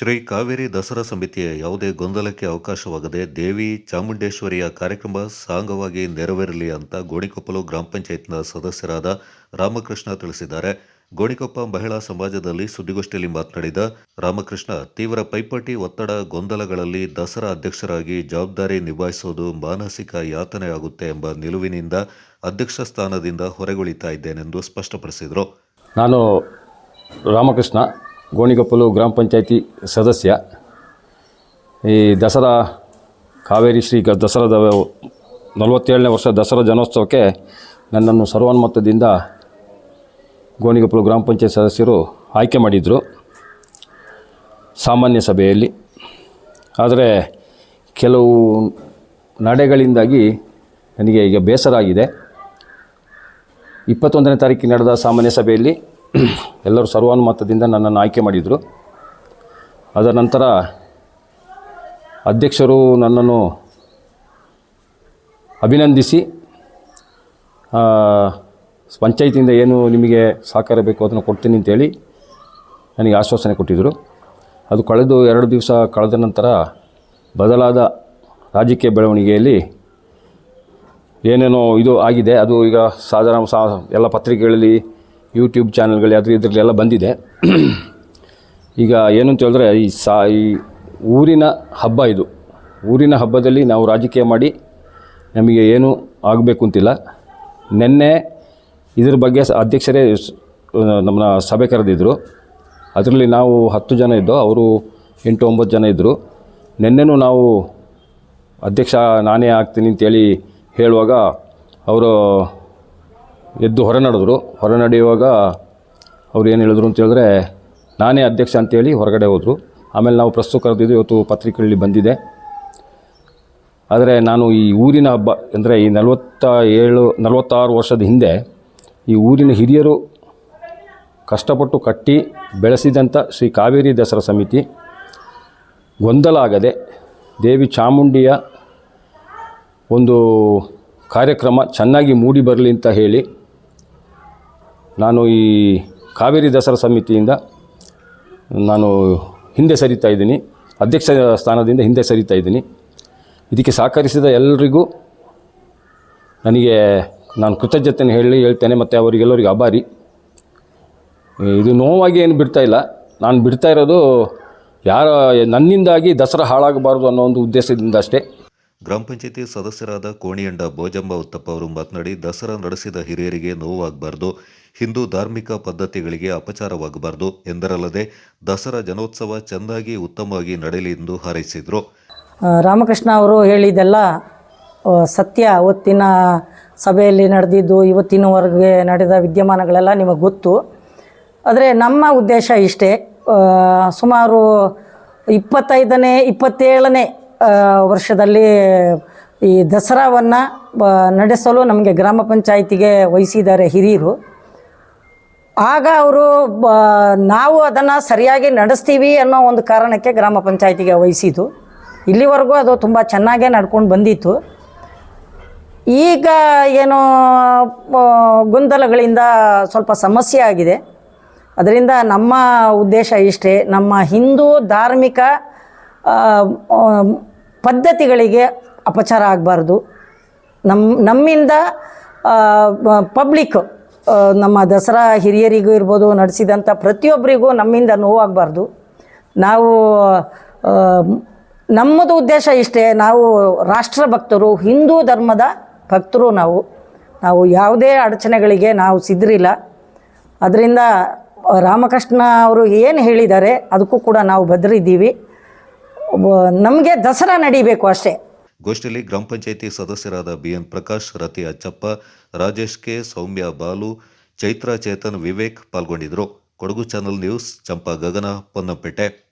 ಶ್ರೀ ಕಾವೇರಿ ದಸರಾ ಸಮಿತಿಯ ಯಾವುದೇ ಗೊಂದಲಕ್ಕೆ ಅವಕಾಶವಾಗದೆ ದೇವಿ ಚಾಮುಂಡೇಶ್ವರಿಯ ಕಾರ್ಯಕ್ರಮ ಸಾಂಗವಾಗಿ ನೆರವೇರಲಿ ಅಂತ ಗೋಣಿಕೊಪ್ಪಲು ಗ್ರಾಮ ಪಂಚಾಯತ್ನ ಸದಸ್ಯರಾದ ರಾಮಕೃಷ್ಣ ತಿಳಿಸಿದ್ದಾರೆ. ಗೋಣಿಕೊಪ್ಪ ಮಹಿಳಾ ಸಮಾಜದಲ್ಲಿ ಸುದ್ದಿಗೋಷ್ಠಿಯಲ್ಲಿ ಮಾತನಾಡಿದ ರಾಮಕೃಷ್ಣ, ತೀವ್ರ ಪೈಪೋಟಿ, ಒತ್ತಡ, ಗೊಂದಲಗಳಲ್ಲಿ ದಸರಾ ಅಧ್ಯಕ್ಷರಾಗಿ ಜವಾಬ್ದಾರಿ ನಿಭಾಯಿಸುವುದು ಮಾನಸಿಕ ಯಾತನೆಯಾಗುತ್ತೆ ಎಂಬ ನಿಲುವಿನಿಂದ ಅಧ್ಯಕ್ಷ ಸ್ಥಾನದಿಂದ ಹೊರಗುಳಿತಾ ಇದ್ದೇನೆಂದು ಸ್ಪಷ್ಟಪಡಿಸಿದರು. ನಾನು ರಾಮಕೃಷ್ಣ ಗೋಣಿಗೊಪ್ಪಲು ಗ್ರಾಮ ಪಂಚಾಯತಿ ಸದಸ್ಯ. ಈ ದಸರಾ ಕಾವೇರಿ ಶ್ರೀ ದಸರಾದ ನಲವತ್ತೇಳನೇ ವರ್ಷ ದಸರಾ ಜನೋತ್ಸವಕ್ಕೆ ನನ್ನನ್ನು ಸರ್ವಾನುಮತದಿಂದ ಗೋಣಿಗೊಪ್ಪಲು ಗ್ರಾಮ ಪಂಚಾಯತ್ ಸದಸ್ಯರು ಆಯ್ಕೆ ಮಾಡಿದರು. ಸಾಮಾನ್ಯ ಸಭೆಯಲ್ಲಿ. ಆದರೆ ಕೆಲವು ನಡೆಗಳಿಂದಾಗಿ ನನಗೆ ಈಗ ಬೇಸರ ಆಗಿದೆ. ಇಪ್ಪತ್ತೊಂದನೇ ತಾರೀಕಿಗೆ ನಡೆದ ಸಾಮಾನ್ಯ ಸಭೆಯಲ್ಲಿ ಎಲ್ಲರೂ ಸರ್ವಾನುಮತದಿಂದ ನನ್ನನ್ನು ಆಯ್ಕೆ ಮಾಡಿದರು. ಅದರ ನಂತರ ಅಧ್ಯಕ್ಷರು ನನ್ನನ್ನು ಅಭಿನಂದಿಸಿ ಪಂಚಾಯತಿಯಿಂದ ಏನು ನಿಮಗೆ ಸಹಕಾರ ಬೇಕು ಅದನ್ನು ಕೊಡ್ತೀನಿ ಅಂತೇಳಿ ನನಗೆ ಆಶ್ವಾಸನೆ ಕೊಟ್ಟಿದ್ದರು ಅದು ಕಳೆದು ಎರಡು ದಿವಸ ಕಳೆದ ನಂತರ ಬದಲಾದ ರಾಜಕೀಯ ಬೆಳವಣಿಗೆಯಲ್ಲಿ ಏನೇನೋ ಇದು ಆಗಿದೆ. ಅದು ಈಗ ಸಾಧಾರಣ ಸಾ ಎಲ್ಲ ಪತ್ರಿಕೆಗಳಲ್ಲಿ ಯೂಟ್ಯೂಬ್ ಚಾನಲ್ಗಳು ಅದು ಇದರಲ್ಲೆಲ್ಲ ಬಂದಿದೆ. ಈಗ ಏನು ಅಂತ ಹೇಳಿದ್ರೆ ಈ ಸಾ, ಈ ಊರಿನ ಹಬ್ಬ ಇದು. ಊರಿನ ಹಬ್ಬದಲ್ಲಿ ನಾವು ರಾಜಕೀಯ ಮಾಡಿ ನಮಗೆ ಏನು ಆಗಬೇಕು ಅಂತಿಲ್ಲ. ನಿನ್ನೆ ಇದ್ರ ಬಗ್ಗೆ ಅಧ್ಯಕ್ಷರೇ ನಮ್ಮನ್ನ ಸಭೆ ಕರೆದಿದ್ದರು ಅದರಲ್ಲಿ ನಾವು ಹತ್ತು ಜನ ಇದ್ದೋ, ಅವರು ಎಂಟು ಒಂಬತ್ತು ಜನ ಇದ್ದರು ನಿನ್ನೆನೂ ನಾವು ಅಧ್ಯಕ್ಷ ನಾನೇ ಆಗ್ತೀನಿ ಅಂತೇಳಿ ಹೇಳುವಾಗ ಅವರು ಎದ್ದು ಹೊರ ನಡೆದ್ರು. ಹೊರ ನಡೆಯುವಾಗ ಅವ್ರು ಏನು ಹೇಳಿದ್ರು ಅಂತ ಹೇಳಿದ್ರೆ, ನಾನೇ ಅಧ್ಯಕ್ಷ ಅಂತೇಳಿ ಹೊರಗಡೆ ಹೋದರು. ಆಮೇಲೆ ನಾವು ಪ್ರಸ್ತುತ ಕರೆದಿದ್ದು ಇವತ್ತು ಪತ್ರಿಕೆಗಳಲ್ಲಿ ಬಂದಿದೆ. ಆದರೆ ನಾನು ಈ ಊರಿನ ಹಬ್ಬ ಅಂದರೆ ಈ ನಲವತ್ತ ಏಳು, ನಲವತ್ತಾರು ವರ್ಷದ ಹಿಂದೆ ಈ ಊರಿನ ಹಿರಿಯರು ಕಷ್ಟಪಟ್ಟು ಕಟ್ಟಿ ಬೆಳೆಸಿದಂಥ ಶ್ರೀ ಕಾವೇರಿ ದಸರಾ ಸಮಿತಿ ಗೊಂದಲ ಆಗದೆ ದೇವಿ ಚಾಮುಂಡಿಯ ಒಂದು ಕಾರ್ಯಕ್ರಮ ಚೆನ್ನಾಗಿ ಮೂಡಿ ಬರಲಿ ಅಂತ ಹೇಳಿ ನಾನು ಈ ಕಾವೇರಿ ದಸರಾ ಸಮಿತಿಯಿಂದ ನಾನು ಹಿಂದೆ ಸರಿತಾ ಇದ್ದೀನಿ. ಅಧ್ಯಕ್ಷ ಸ್ಥಾನದಿಂದ ಹಿಂದೆ ಸರಿತಾ ಇದ್ದೀನಿ. ಇದಕ್ಕೆ ಸಹಕರಿಸಿದ ಎಲ್ಲರಿಗೂ ನನಗೆ ನಾನು ಕೃತಜ್ಞತೆಯನ್ನು ಹೇಳಿ ಹೇಳ್ತೇನೆ ಮತ್ತು ಅವರಿಗೆಲ್ಲರಿಗೂ ಅಭಾರಿ ಇದು ನೋವಾಗಿ ಏನು ಬಿಡ್ತಾ ಇಲ್ಲ. ನಾನು ಬಿಡ್ತಾ ಇರೋದು ಯಾರ ನನ್ನಿಂದಾಗಿ ದಸರಾ ಹಾಳಾಗಬಾರ್ದು ಅನ್ನೋ ಒಂದು ಉದ್ದೇಶದಿಂದ ಅಷ್ಟೇ. ಗ್ರಾಮ ಪಂಚಾಯಿತಿ ಸದಸ್ಯರಾದ ಕೋಣಿಯಂಡ ಭೋಜಂಬ ಉತ್ತಪ್ಪ ಅವರು ಮಾತನಾಡಿ, ದಸರಾ ನಡೆಸಿದ ಹಿರಿಯರಿಗೆ ನೋವಾಗಬಾರ್ದು, ಹಿಂದೂ ಧಾರ್ಮಿಕ ಪದ್ಧತಿಗಳಿಗೆ ಅಪಚಾರವಾಗಬಾರ್ದು ಎಂದರಲ್ಲದೆ ದಸರಾ ಜನೋತ್ಸವ ಚೆನ್ನಾಗಿ ಉತ್ತಮವಾಗಿ ನಡೆಯಲಿ ಎಂದು ಹಾರೈಸಿದರು. ರಾಮಕೃಷ್ಣ ಅವರು ಹೇಳಿದೆಲ್ಲ ಸತ್ಯ. ಅವತ್ತಿನ ಸಭೆಯಲ್ಲಿ ನಡೆದಿದ್ದು, ಇವತ್ತಿನವರೆಗೆ ನಡೆದ ವಿದ್ಯಮಾನಗಳೆಲ್ಲ ನಿಮಗೆ ಗೊತ್ತು. ಆದರೆ ನಮ್ಮ ಉದ್ದೇಶ ಇಷ್ಟೇ. ಸುಮಾರು ಇಪ್ಪತ್ತೈದನೇ, ಇಪ್ಪತ್ತೇಳನೇ ವರ್ಷದಲ್ಲಿ ಈ ದಸರಾವನ್ನು ನಡೆಸಲು ನಮಗೆ ಗ್ರಾಮ ಪಂಚಾಯಿತಿಗೆ ವಹಿಸಿದ್ದಾರೆ ಹಿರಿಯರು. ಆಗ ಅವರು ಬ ನಾವು ಅದನ್ನು ಸರಿಯಾಗಿ ನಡೆಸ್ತೀವಿ ಅನ್ನೋ ಒಂದು ಕಾರಣಕ್ಕೆ ಗ್ರಾಮ ಪಂಚಾಯಿತಿಗೆ ವಹಿಸಿದ್ದು. ಇಲ್ಲಿವರೆಗೂ ಅದು ತುಂಬ ಚೆನ್ನಾಗೇ ನಡ್ಕೊಂಡು ಬಂದಿತ್ತು. ಈಗ ಏನೋ ಗೊಂದಲಗಳಿಂದ ಸ್ವಲ್ಪ ಸಮಸ್ಯೆ ಆಗಿದೆ. ಅದರಿಂದ ನಮ್ಮ ಉದ್ದೇಶ ಇಷ್ಟೇ, ನಮ್ಮ ಹಿಂದೂ ಧಾರ್ಮಿಕ ಪದ್ಧತಿಗಳಿಗೆ ಅಪಚಾರ ಆಗಬಾರ್ದು. ನಮ್ಮ ನಮ್ಮಿಂದ ಪಬ್ಲಿಕ್ ನಮ್ಮ ದಸರಾ ಹಿರಿಯರಿಗೂ ಇರ್ಬೋದು ನಡೆಸಿದಂಥ ಪ್ರತಿಯೊಬ್ಬರಿಗೂ ನಮ್ಮಿಂದ ನೋವಾಗಬಾರ್ದು ನಾವು ನಮ್ಮದು ಉದ್ದೇಶ ಇಷ್ಟೇ. ನಾವು ರಾಷ್ಟ್ರ ಭಕ್ತರು, ಹಿಂದೂ ಧರ್ಮದ ಭಕ್ತರು ನಾವು. ನಾವು ಯಾವುದೇ ಅಡಚಣೆಗಳಿಗೆ ನಾವು ಸಿದ್ರಿಲ್ಲ ಅದರಿಂದ ರಾಮಕೃಷ್ಣ ಅವರು ಏನು ಹೇಳಿದ್ದಾರೆ, ಅದಕ್ಕೂ ಕೂಡ ನಾವು ಬದ್ರಿದ್ದೀವಿ ನಮಗೆ ದಸರಾ ನಡಿಬೇಕು ಅಷ್ಟೇ. ಗೋಷ್ಠಿಯಲ್ಲಿ ಗ್ರಾಮ ಪಂಚಾಯಿತಿ ಸದಸ್ಯರಾದ ಬಿಎನ್ ಪ್ರಕಾಶ್, ರತಿ ಅಚ್ಚಪ್ಪ, ರಾಜೇಶ್ ಕೆ, ಸೌಮ್ಯ ಬಾಲು, ಚೈತ್ರ ಚೇತನ್, ವಿವೇಕ್ ಪಾಲ್ಗೊಂಡಿದ್ದರು. Kodagu channel news, Champa Gagana, Ponnampete.